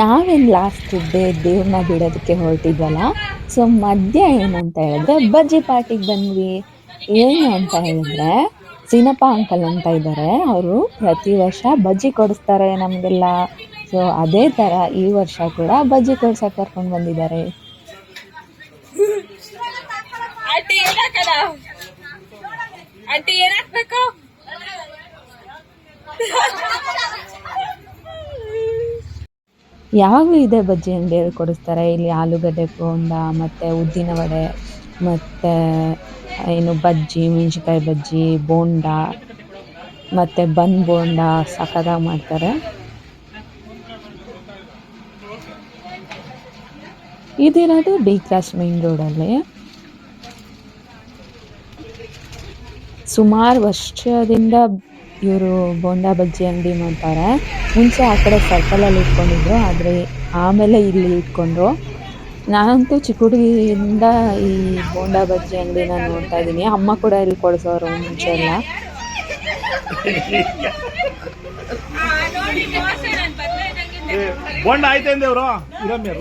ನಾವೇನು last day ದೇವ್ರನ್ನ ಬಿಡೋದಕ್ಕೆ ಹೊರಟಿದ್ವಲ್ಲ? So ಮಧ್ಯ ಏನಂತ ಹೇಳಿದ್ರೆ ಬಜ್ಜಿ ಪಾರ್ಟಿಗೆ ಬಂದ್ವಿ. ಏನು ಅಂತ ಹೇಳಿದ್ರೆ, ಸೀನಪ್ಪ ಅಂಕಲ್ ಅಂತ ಇದ್ದಾರೆ. ಅವರು ಪ್ರತಿ ವರ್ಷ ಬಜ್ಜಿ ಕೊಡಿಸ್ತಾರೆ ನಮಗೆಲ್ಲ. ಸೊ ಅದೇ ಥರ ಈ ವರ್ಷ ಕೂಡ ಬಜ್ಜಿ ಕೊಡ್ಸಕ್ಕೆ ಕರ್ಕೊಂಡು ಬಂದಿದ್ದಾರೆ ಹಾಕದ ಆಂಟಿ ಏನ್ ಹಾಕ್ಬೇಕು ಯಾವಾಗಲೂ ಇದೆ ಬಜ್ಜಿ ಅಂಗಡಿಯಲ್ಲಿ ಕೊಡಿಸ್ತಾರೆ. ಇಲ್ಲಿ ಆಲೂಗಡ್ಡೆ ಬೋಂಡ, ಮತ್ತು ಉದ್ದಿನ ವಡೆ, ಮತ್ತು ಏನು ಬಜ್ಜಿ, ಮೆಣ್ಸಿನ್ಕಾಯಿ ಬಜ್ಜಿ, ಬೋಂಡ, ಮತ್ತು ಬನ್ ಬೋಂಡ ಸಖತ್ತಾಗಿ ಮಾಡ್ತಾರೆ. ಇದಿರೋದು ಡಿ ಕ್ಲಾಸ್ ಮೇನ್ ರೋಡಲ್ಲಿ. ಸುಮಾರು ವರ್ಷದಿಂದ ಇವರು ಬೋಂಡಾ ಬಜ್ಜಿ ಅಂಗಡಿ ಮಾಡ್ತಾರೆ. ಮುಂಚೆ ಆ ಕಡೆ ಸರ್ಕಲಲ್ಲಿ ಇಟ್ಕೊಂಡಿದ್ರು, ಆದರೆ ಆಮೇಲೆ ಇಲ್ಲಿ ಇಟ್ಕೊಂಡ್ರು. ನಾನಂತೂ ಚಿಕ್ಕ ಹುಡುಗಿಯಿಂದ ಈ ಬೋಂಡಾ ಬಜ್ಜಿ ಅಂಗಡಿನ ನೋಡ್ತಾ ಇದ್ದೀನಿ ಅಮ್ಮ ಕೂಡ ಇಲ್ಲಿ ಕೊಡಿಸೋರು ಮುಂಚೆ ಎಲ್ಲ. ಬೋಂಡ ಇರಮ್ಮೆ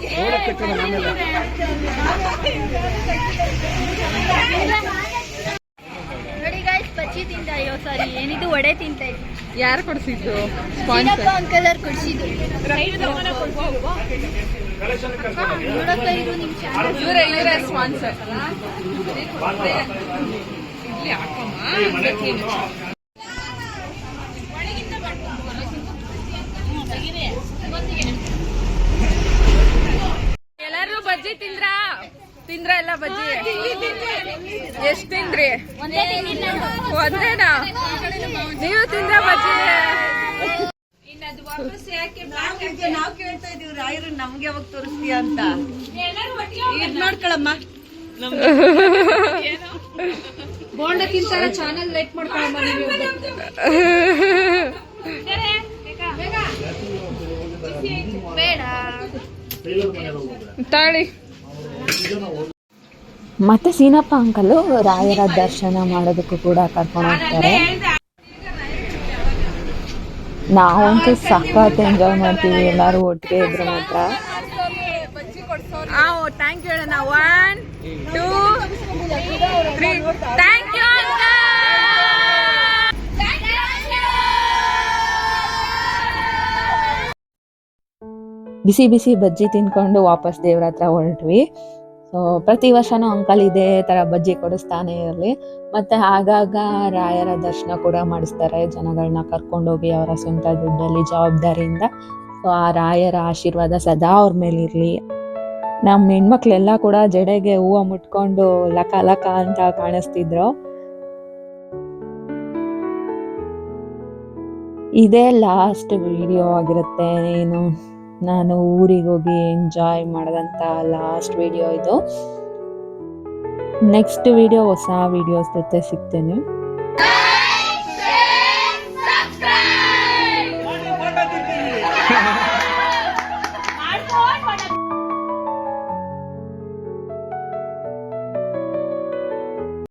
ಬಜ್ಜಿ ತಿಂತ ಅಯ್ಯೋ ಸಾರಿ ಏನಿದು ವಡೆ ತಿಂತ ಯಾರು ಕೊಡ್ಸಿದ್ದು? ಅಂಕಲ್ ಅವ್ರು ಕೊಡ್ಸಿದ್ದು. ನಿಮ್ ಇವರೇ ಇವರೇ ಸ್ಪಾನ್ಸರ್ ಇಲ್ಲಿ ಹಾಕಮ್ಮ ಎಲ್ಲರೂ ಬಜ್ಜಿ ತಿಂದ್ರಾ ತಿಂದ್ರ ಎಲ್ಲ ಬಜ್ಜಿ? ಎಷ್ಟ್ ತಿಂದ್ರಿ? ಒಂದೇನಾ ನೀವು ತಿಂದ್ರ ಬಜ್ಜಿ. ನಾವ್ ಕೇಳ್ತಾ ಇದೀವಿ ರಾಯರು ನಮ್ಗೆ ಯಾವಾಗ ತೋರಿಸ್ತೀಯ ಅಂತ. ಇದ್ ಮಾಡ್ಕೊಳಮ್ಮ. ಬೋಂಡ ತಿಂತಾರ ಚಾನಲ್ ಲೈಕ್ ಮಾಡ್ಕೊಳಮ್ಮ ನೀವು. ಬೇಡ. ತಾಳಿ. ಮತ್ತು ಸೀನಪ್ಪ ಅಂಕಲು ರಾಯರ ದರ್ಶನ ಮಾಡೋದಕ್ಕೂ ಕೂಡ ಕರ್ಕೊಂಡು ಹೋಗ್ತಾರೆ. ನಾವಂತೂ ಸಖತ್ ಎಂಜಾಯ್ ಮಾಡ್ತೀವಿ ಎಲ್ಲರೂ ಒಟ್ಟಿಗೆ ಇದ್ರೆ ಮಾತ್ರ. ಆ ಥ್ಯಾಂಕ್ ಯು ಹೇಳೋಣ one two three thank you ಬಿಸಿ ಬಿಸಿ ಬಜ್ಜಿ ತಿನ್ಕೊಂಡು ವಾಪಸ್ ದೇವ್ರ ಹತ್ರ ಹೊರಟ್ವಿ. ಪ್ರತಿ ವರ್ಷನೂ ಅಂಕಲ್ ಇದೇ ಥರ ಬಜ್ಜಿ ಕೊಡಿಸ್ತಾನೆ ಇರಲಿ. ಮತ್ತು ಆಗಾಗ ರಾಯರ ದರ್ಶನ ಕೂಡ ಮಾಡಿಸ್ತಾರೆ. ಜನಗಳನ್ನ ಕರ್ಕೊಂಡೋಗಿ ಅವರ ಸ್ವಂತ ದುಡ್ಡಲ್ಲಿ, ಜವಾಬ್ದಾರಿಯಿಂದ. ಸೊ ಆ ರಾಯರ ಆಶೀರ್ವಾದ ಸದಾ ಅವ್ರ ಮೇಲೆ ಇರಲಿ. ನಮ್ಮ ಹೆಣ್ಮಕ್ಳೆಲ್ಲ ಕೂಡ ಜಡೆಗೆ ಹೂವು ಮುಟ್ಕೊಂಡು ಲಕ ಲಕ ಅಂತ ಕಾಣಿಸ್ತಿದ್ರು. ಇದೇ ಲಾಸ್ಟ್ ವಿಡಿಯೋ ಆಗಿರುತ್ತೆ. ಏನು ನಾನು ಊರಿಗೆ ಹೋಗಿ ಎಂಜಾಯ್ ಮಾಡಿದಂಥ ಲಾಸ್ಟ್ ವಿಡಿಯೋ ಇದು. ನೆಕ್ಸ್ಟ್ ವಿಡಿಯೋ ಹೊಸ ವಿಡಿಯೋಸ್ ಜೊತೆ ಸಿಗ್ತೇನೆ.